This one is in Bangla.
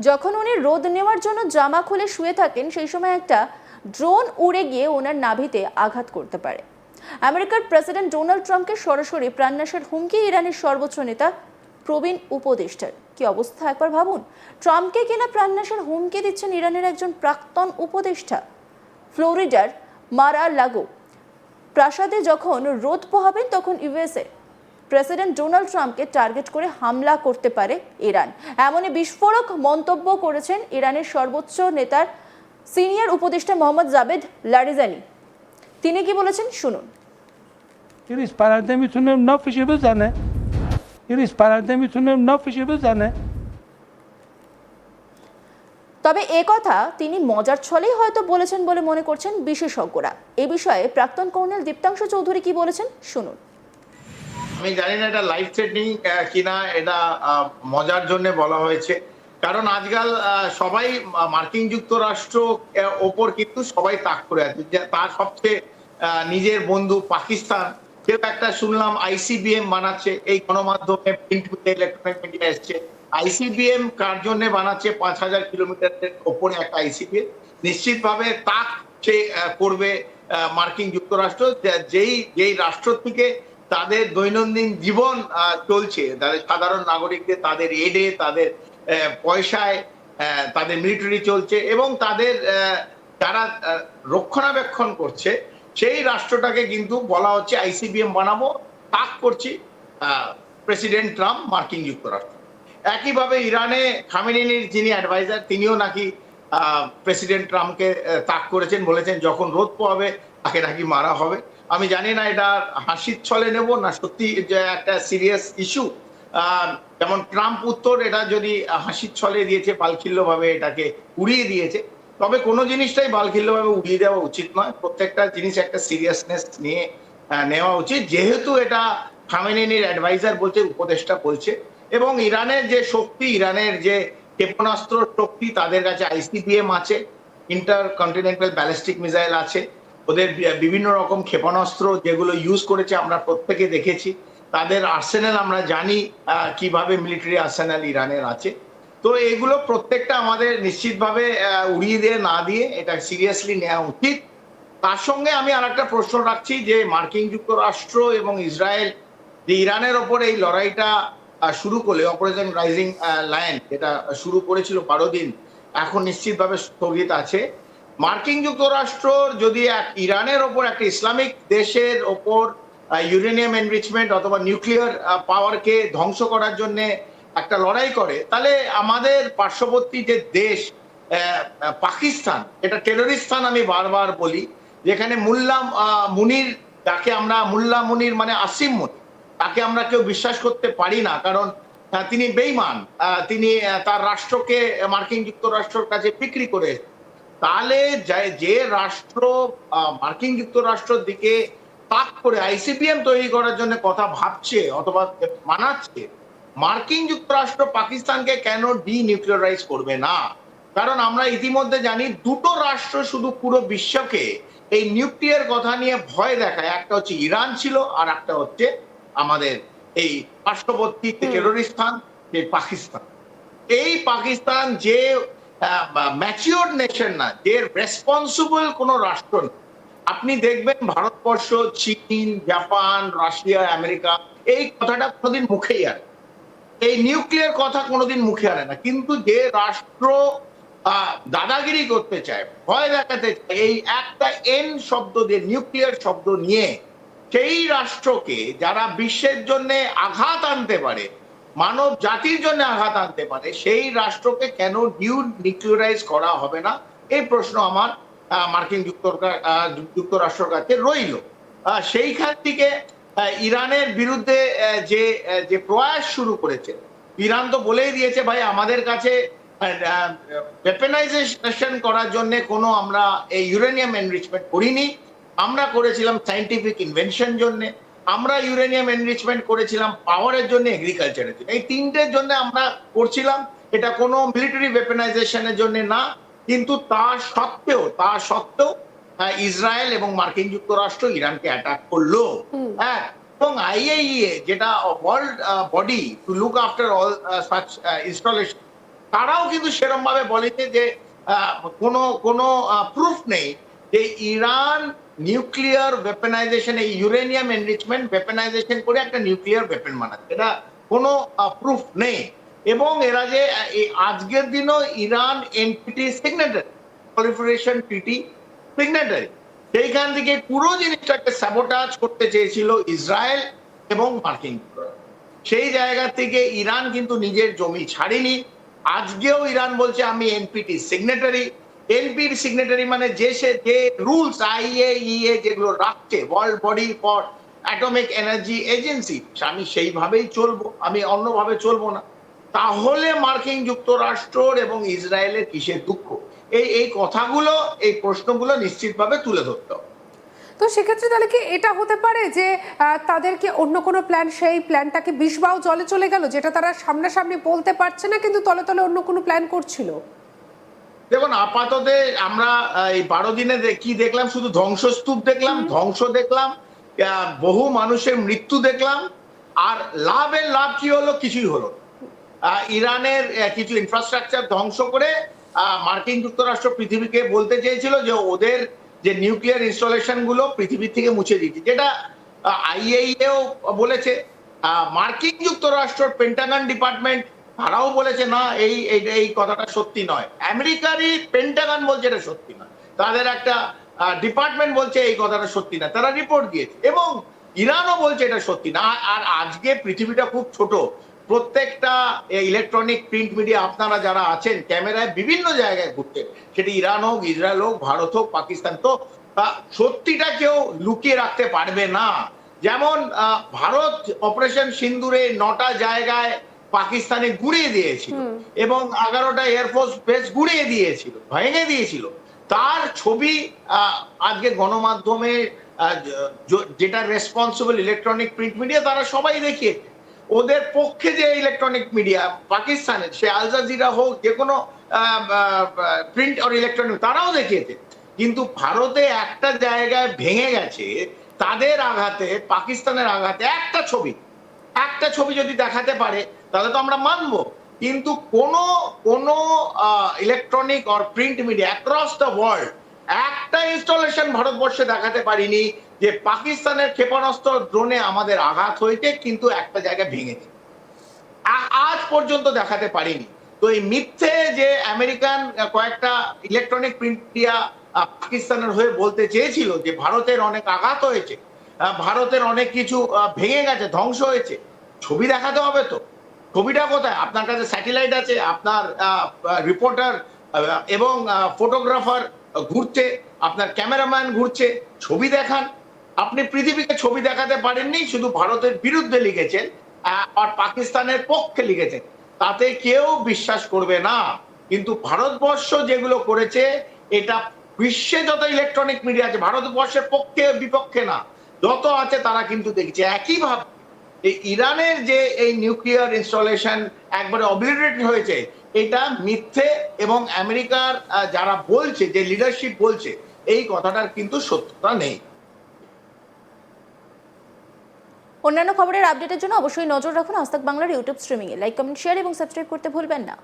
যখন উনি রোদ নেওয়ার জন্য জামা খুলে শুয়ে থাকেন, সেই সময় একটা ড্রোন উড়ে গিয়ে ওনার নাভিতে আঘাত করতে পারে। আমেরিকার প্রেসিডেন্ট ডোনাল্ড ট্রাম্পকে সরাসরি প্রাণনাশের হুমকি ইরানের সর্বোচ্চ নেতা প্রবীণ উপদেষ্টার। কি অবস্থা? একবার ভাবুন, ট্রাম্পকে কিনা প্রাণনাশের হুমকি দিচ্ছেন ইরানের একজন প্রাক্তন উপদেষ্টা। ফ্লোরিডার মারা লাগো। প্রাসাদে যখন রোদ পোহাবেন, তখন ইউএসএ প্রেসিডেন্ট ডোনাল্ড ট্রাম্পকে টার্গেট করে হামলা করতে পারে ইরান এমনই বিস্ফোরক মন্তব্য করেছেন ইরানের সর্বোচ্চ নেতার সিনিয়র উপদেষ্টা মোহাম্মদ জাবেদ লারিজানি তিনি কি বলেছেন শুনুন این پرنده میتونه نافشو بزنه این پرنده میتونه نافشو بزنه তবে এ কথা তিনি মজার ছলেই হয়তো বলেছেন বলে মনে করছেন বিশেষজ্ঞরা এ বিষয়ে প্রাক্তন কর্নেল দীপ্তাংশ চৌধুরী কি বলেছেন শুনুন আমি জানি না এটা লাইফ থ্রেটনিং কিনা এটা মজার জন্য বলা হয়েছে। কারণ আজকাল সবাই মার্কিন যুক্তরাষ্ট্র ওপর কিন্তু সবাই তাক করে আছে। তার সবচেয়ে নিজের বন্ধু পাকিস্তান। কেউ একটা শুনলাম আইসিবিএম বানাচ্ছে, এই গণমাধ্যমে প্রিন্ট ইলেকট্রনিক মিডিয়া এসছে। আইসিবিএম কার জন্য বানাচ্ছে? পাঁচ হাজার কিলোমিটারের ওপরে একটা আইসিবিএম নিশ্চিতভাবে তাক সে করবে মার্কিন যুক্তরাষ্ট্র। যেই যেই রাষ্ট্র থেকে তাদের দৈনন্দিন জীবন চলছে। তাদের সাধারণ নাগরিকদের তাদের এডে তাদের পয়সায় তাদের মিলিটারি চলছে এবং তাদের যারা রক্ষণাবেক্ষণ করছে, সেই রাষ্ট্রটাকে কিন্তু বলা হচ্ছে আইসিবিএম বানাবো, তাক করছি প্রেসিডেন্ট ট্রাম্প, মার্কিন যুক্তরাষ্ট্র। একইভাবে ইরানে খামেনির যিনি অ্যাডভাইজার তিনিও নাকি প্রেসিডেন্ট ট্রাম্পকে তাক করেছেন, বলেছেন যখন রোদ পোয়াবে তাকে নাকি মারা হবে। আমি জানি না এটা হাসির ছলে নেব না সত্যি একটা সিরিয়াস ইস্যু যেমন ট্রাম্প উত্তর, এটা যদি হাসির ছলে দিয়েছে বালখিল্য ভাবে এটাকে উড়িয়ে দিয়েছে, তবে কোনো জিনিসটাই বালখিল্য ভাবে উড়িয়ে দেওয়া উচিত নয়। প্রত্যেকটা জিনিস একটা সিরিয়াসনেস নিয়ে নেওয়া উচিত। যেহেতু এটা খামেনির অ্যাডভাইজার বলছে, উপদেষ্টা বলছে, এবং ইরানের যে শক্তি, ইরানের যে ক্ষেপণাস্ত্র শক্তি, তাদের কাছে আইসিবিএম আছে ইন্টার কন্টিনেন্টাল ব্যালিস্টিক মিসাইল আছে ওদের বিভিন্ন রকম ক্ষেপণাস্ত্র যেগুলো ইউজ করেছে আমরা প্রত্যেকে দেখেছি। তাদের আর্সেনাল আমরা জানি কীভাবে মিলিটারি আর্সেনাল ইরানের আছে। তো এগুলো প্রত্যেকটা আমাদের নিশ্চিতভাবে উড়িয়ে দিয়ে, না দিয়ে এটা সিরিয়াসলি নেওয়া উচিত। তার সঙ্গে আমি আর একটা প্রশ্ন রাখছি যে মার্কিন যুক্তরাষ্ট্র এবং ইসরায়েল যে ইরানের ওপর এই লড়াইটা শুরু করলে অপারেশন রাইজিং লায়ন যেটা শুরু করেছিল বারো দিন, এখন নিশ্চিতভাবে স্থগিত আছে। মার্কিন যুক্তরাষ্ট্র যদি এক ইরানের ওপর একটা ইসলামিক দেশের ওপর ইউরেনিয়াম এনরিচমেন্ট অথবা নিউক্লিয়ার পাওয়ারকে ধ্বংস করার জন্য একটা লড়াই করে, তাহলে আমাদের পার্শ্ববর্তী যে দেশ পাকিস্তান, এটা টেররিস্তান আমি বারবার বলি, যেখানে মুল্লা মুনির তাকে আমরা মুল্লা মুনির মানে আসিম মুনির, তাকে আমরা কেউ বিশ্বাস করতে পারি না, কারণ তিনি বেইমান তিনি তার রাষ্ট্রকে মার্কিন যুক্তরাষ্ট্রের কাছে বিক্রি করে তাহলে যে- রাষ্ট্র মার্কিন যুক্তরাষ্ট্রের দিকে তাক করে আইসিপিএম তৈরি করার জন্য কথা ভাবছে অথবা মানাচ্ছে মার্কিন যুক্তরাষ্ট্র পাকিস্তানকে কেন ডিনিউক্লিয়ারাইজ করবে না? কারণ আমরা ইতিমধ্যে জানি দুটো রাষ্ট্র শুধু পুরো বিশ্বকে এই নিউক্লিয়ার কথা নিয়ে ভয় দেখায়। একটা হচ্ছে ইরান ছিল আর একটা হচ্ছে আমাদের এই পার্শ্ববর্তী টেরোরিস্তান যে পাকিস্তান। এই পাকিস্তান যে ম্যাচিওর নেশন না, যে রেসপন্সিবল কোন রাষ্ট্র না। আপনি দেখবেন ভারতবর্ষ, চীন, জাপান, রাশিয়া, আমেরিকা, এই কথাটা কোনোদিন মুখেই আনে এই নিউক্লিয়ার কথা কোনোদিন মুখে আনে না। কিন্তু যে রাষ্ট্র দাদাগিরি করতে চায়, ভয় দেখাতে চায়, এই একটা এন শব্দ দিয়ে নিউক্লিয়ার শব্দ নিয়ে, সেই রাষ্ট্রকে যারা বিশ্বের জন্য আঘাত আনতে পারে মানব জাতির জন্য আঘাত আনতে পারে, সেই রাষ্ট্রকে কেন ডিউ নিউক্লিয়ারাইজ করা হবে না? এই প্রশ্ন আমার মার্কিন যুক্তরাষ্ট্রের কাছে রইল। সেইখান থেকে ইরানের বিরুদ্ধে যে যে প্রয়াস শুরু করেছে, ইরান তো বলেই দিয়েছে, ভাই, আমাদের কাছে ওয়েপেনাইজেশন করার জন্য কোনো আমরা এই ইউরেনিয়াম এনরিচমেন্ট করিনি। আমরা করেছিলাম সাইন্টিফিক ইনভেনশন জন্য। আমরা ইউরেনিয়াম এনরিচমেন্ট করেছিলাম পাওয়ারের জন্য এগ্রিকালচারের জন্য। এই তিনটের জন্য আমরা করছিলাম এটা কোনো মিলিটারি ওয়েপেনাইজেশনের জন্য না কিন্তু তা সত্ত্বেও তা সত্ত্বেও ইসরায়েল এবং মার্কিন যুক্তরাষ্ট্র ইরানকে অ্যাটাক করল। হ্যাঁ এবং আইএইএ যেটা world body to look after all such installation তারাও কিন্তু সেরকম ভাবে বলেছে যে কোনো কোনো প্রুফ নেই যে ইরান নিউক্লিয়ার ওয়েপেনাইজেশন এই ইউরেনিয়াম এনরিচমেন্ট ওয়েপেনাইজেশন করে একটা নিউক্লিয়ার ওয়েপেন বানাচ্ছে। এটা কোনো প্রুফ নেই। এবং এরা যে আজকের দিনও Iran NPT signatory proliferation treaty signatory সেইখান থেকে পুরো জিনিসটাকে স্যাবোটাজ করতে চেয়েছিল ইসরায়েল এবং মার্কিন। সেই জায়গা থেকে ইরান কিন্তু নিজের জমি ছাড়েনি। আজকেও ইরান বলছে, আমি এনপিটি সিগনেটারি এনপির সিগনেটারি মানে যে সে যে রুলস আইএ ইএ যেগুলো রাখছে world body for atomic energy agency আমি সেইভাবেই চলবো, আমি অন্যভাবে চলবো না। তাহলে মার্কিন যুক্তরাষ্ট্র এবং ইসরায়েলের কিসের দুঃখ? এই এই কথাগুলো, এই প্রশ্নগুলো নিশ্চিতভাবে তুলে ধরতে হবে। তো সেক্ষেত্রে তাহলে কি এটা হতে পারে যে তাদেরকে অন্য কোনো প্ল্যান সেই প্ল্যানটাকে বিষবাও জলে চলে গেল, যেটা তারা সামনাসামনি বলতে পারছে না, কিন্তু তলে তলে অন্য কোনো প্ল্যান করছিল? দেখুন আপাতত আমরা এই বারো দিনে কি দেখলাম? শুধু ধ্বংসস্তূপ দেখলাম ধ্বংস দেখলাম বহু মানুষের মৃত্যু দেখলাম আর লাভের লাভ কি হলো? কিছুই হলো ইরানের কিছু ইনফ্রাস্ট্রাকচার ধ্বংস করে আহ, মার্কিন যুক্তরাষ্ট্র পৃথিবীকে বলতে চেয়েছিল যে ওদের যে নিউক্লিয়ার ইনস্টলেশনগুলো পৃথিবীর থেকে মুছে দিচ্ছে যেটা আইএইএও বলেছে। আহ, মার্কিন যুক্তরাষ্ট্র পেন্টাগন ডিপার্টমেন্ট তারাও বলেছে, না, এই, এই- কথাটা সত্যি নয়। আমেরিকারই পেন্টাগন বলছে এটা সত্যি নয়। তাদের একটা ডিপার্টমেন্ট বলছে এই কথাটা সত্যি না। তারা রিপোর্ট দিয়েছে। এবং ইরানও বলছে এটা সত্যি না। আর- আজকে পৃথিবীটা খুব ছোট। প্রত্যেকটা ইলেকট্রনিক প্রিন্ট মিডিয়া আপনারা যারা আছেন, ক্যামেরায় বিভিন্ন জায়গায় ঘুরতে, সেটি ইরান হোক, ইসরায়েল হোক, ভারত হোক, পাকিস্তান তো সত্যিটা কেউ লুকিয়ে রাখতে পারবে না। যেমন ভারত অপারেশন সিন্দুরে নটা জায়গায় পাকিস্তানে গুড়িয়ে দিয়েছিল। এবং এগারোটা এয়ারফোর্স বেস গুড়িয়ে দিয়েছিল ভেঙে দিয়েছিল। তার ছবি আজকে গণমাধ্যমে যেটা রেসপন্সিবল ইলেকট্রনিক প্রিন্ট মিডিয়া তারা সবাই দেখিয়ে ওদের পক্ষে যে ইলেকট্রনিক মিডিয়া পাকিস্তানের সে আল জাজিরা হোক যে কোনো প্রিন্ট আর ইলেকট্রনিক তারাও দেখিয়েছে। কিন্তু ভারতে একটা জায়গায় ভেঙে গেছে তাদের আঘাতে পাকিস্তানের আঘাতে একটা ছবি। একটা ছবি যদি দেখাতে পারে, তাহলে তো আমরা মানবো। কিন্তু কোন কোন electronic or print media across the world একটা ইনস্টলেশন ভারতবর্ষে দেখাতে পারিনি যে পাকিস্তানের ক্ষেপণাস্ত্র ড্রোনে আমাদের আঘাত হয়েছে, কিন্তু একটা জায়গায় ভেঙেছে আজ পর্যন্ত দেখাতে পারিনি। তো এই মিথ্যে যে আমেরিকান কয়েকটা ইলেকট্রনিক প্রিন্টিয়া পাকিস্তানের হয়ে বলতে চেয়েছিল যে ভারতের অনেক আঘাত হয়েছে ভারতের অনেক কিছু ভেঙে গেছে, ধ্বংস হয়েছে ছবি দেখাতে হবে তো। ছবিটা কোথায়? আপনার কাছে স্যাটেলাইট আছে, আপনার রিপোর্টার এবং ফটোগ্রাফার ঘুরছে, আপনার ক্যামেরাম্যান ঘুরছে, ছবি দেখান। আপনি পৃথিবীকে ছবি দেখাতে পারেননি, শুধু ভারতের বিরুদ্ধে লিখেছেন আর পাকিস্তানের পক্ষে লিখেছেন। তাতে কেউ বিশ্বাস করবে না। কিন্তু ভারতবর্ষ যেগুলো করেছে, এটা বিশ্বে যত ইলেকট্রনিক মিডিয়া আছে, ভারতবর্ষের পক্ষে বিপক্ষে না। যত আছে তারা কিন্তু দেখছে। একইভাবে ইরানের যে এই নিউক্লিয়ার ইনস্টলেশন একবারে অবিলিটেড হয়েছে, এটা মিথ্যে এবং আমেরিকার যারা বলছে, যে লিডারশিপ বলছে, এই কথাটার কিন্তু সত্যতা নেই। অন্যান্য খবরের আপডেটের জন্য অবশ্যই নজর রাখুন আস্তাক বাংলার ইউটিউব স্ট্রিমিংয়ে লাইক কমেন্ট শেয়ার এবং সাবস্ক্রাইব করতে ভুলবেন না।